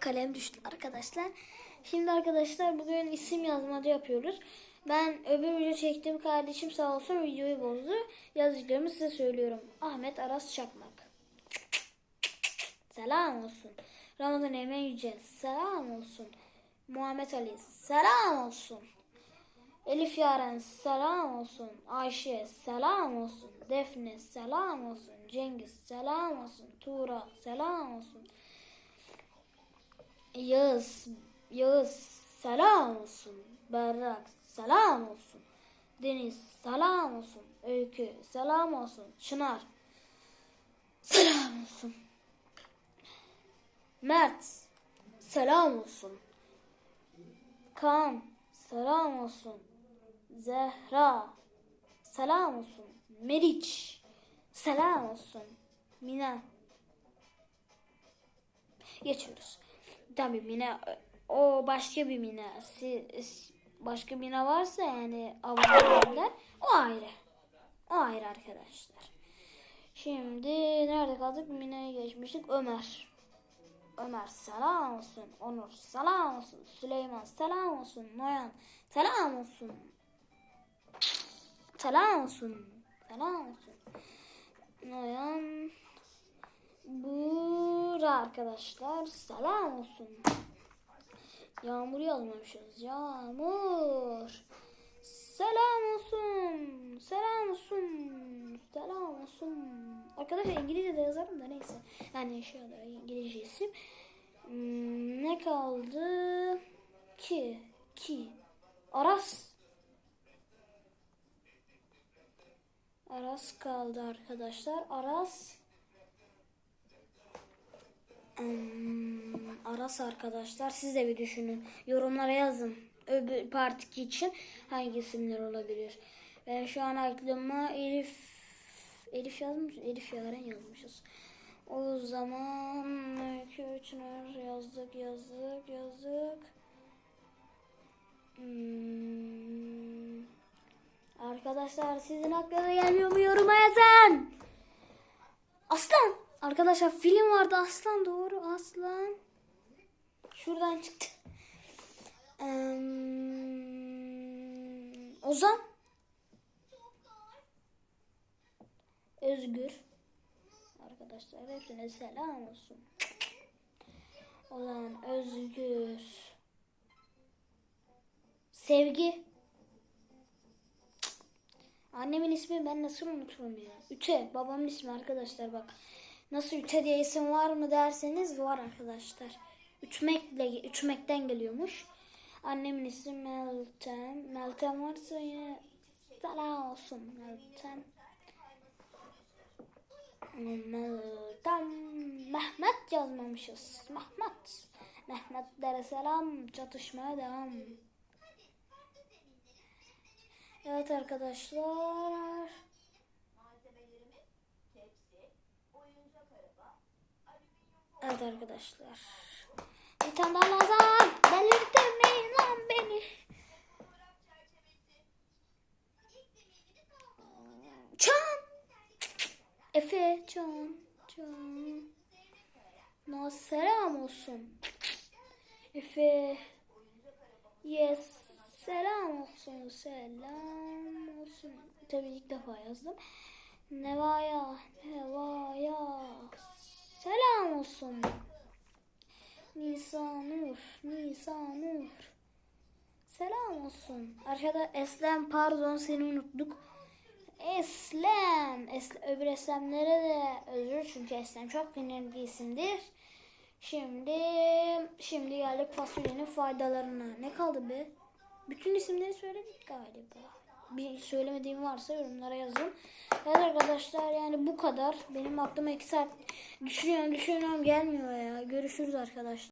kalem düştü arkadaşlar. Şimdi arkadaşlar bugün isim yazmaca yapıyoruz. Ben öbür video çektiğim kardeşim sağ olsun videoyu bozdu. Yazdıklarımı size söylüyorum. Ahmet Aras Çakmak. Selam olsun. Ramazan Eymen Yücel. Selam olsun. Muhammed Ali. Selam olsun. Elif Yaren selam olsun. Ayşe selam olsun. Defne selam olsun. Cengiz selam olsun. Tuğra selam olsun. Yağız Yağız selam olsun. Berrak selam olsun. Deniz selam olsun. Öykü selam olsun. Çınar selam olsun. Mert selam olsun. Kaan selam olsun. Zehra selam olsun. Meriç selam olsun. Mina geçiyoruz. Tabii Mina o başka bir Mina. Siz, başka Mina varsa yani aboneler o ayrı. O ayrı arkadaşlar. Şimdi nerede kaldık? Mina'ya geçmiştik. Ömer. Ömer selam olsun. Onur selam olsun. Süleyman selam olsun. Noyan selam olsun. Selam olsun. Selam olsun. Noyan Bura arkadaşlar selam olsun. Yağmur yazmamışız. Yağmur. Selam olsun. Selam olsun. Selam olsun. Arkadaşlar İngilizce de yazarım da neyse. Yani şöyle İngilizce isim. Hmm, ne kaldı? Ki. Ki. Aras. Aras kaldı arkadaşlar. Aras. Hmm, Aras arkadaşlar. Siz de bir düşünün. Yorumlara yazın. Öbür part 2 için hangi isimler olabilir? Ben şu an aklıma Elif Elif yazmış. Elif Yaren yazmışız. O zaman 2 3 yazdık yazdık yazdık. Hmm. Arkadaşlar sizin aklına gelmiyor mu yoruma yazın. Aslan. Arkadaşlar film vardı Aslan doğru Aslan. Şuradan çıktı. Ee, Ozan. Özgür. Arkadaşlar hepsine selam olsun. Ozan Özgür. Sevgi. Annemin ismi ben nasıl unuturum ya. Üte babamın ismi arkadaşlar bak. Nasıl Üte diye isim var mı derseniz var arkadaşlar. Üçmekle üçmekten geliyormuş. Annemin ismi Meltem. Meltem varsa yine selam olsun Meltem. Meltem. Mehmet yazmamışız. Mehmet. Mehmetlere selam. Çatışmaya devam. Evet arkadaşlar. Evet arkadaşlar. Bir tane daha. Delirtmeyin lan beni. Can. Efe. Can. Na selam olsun. Efe. Yes. Selam olsun. Selam olsun. Tabii ilk defa yazdım. Nevaya. Nevaya. Selam olsun. Nisanur. Nisanur. Selam olsun. Arkada Eslem pardon seni unuttuk. Eslem. Esle, öbür Eslemlere de özür çünkü Eslem çok önemli bir isimdir. Şimdi şimdi geldik fasulyenin faydalarına. Ne kaldı be? Bütün isimleri söyledik galiba. Bir söylemediğim varsa yorumlara yazın. Evet arkadaşlar yani bu kadar. Benim aklıma iki saat düşünüyorum düşünüyorum gelmiyor ya. Görüşürüz arkadaşlar.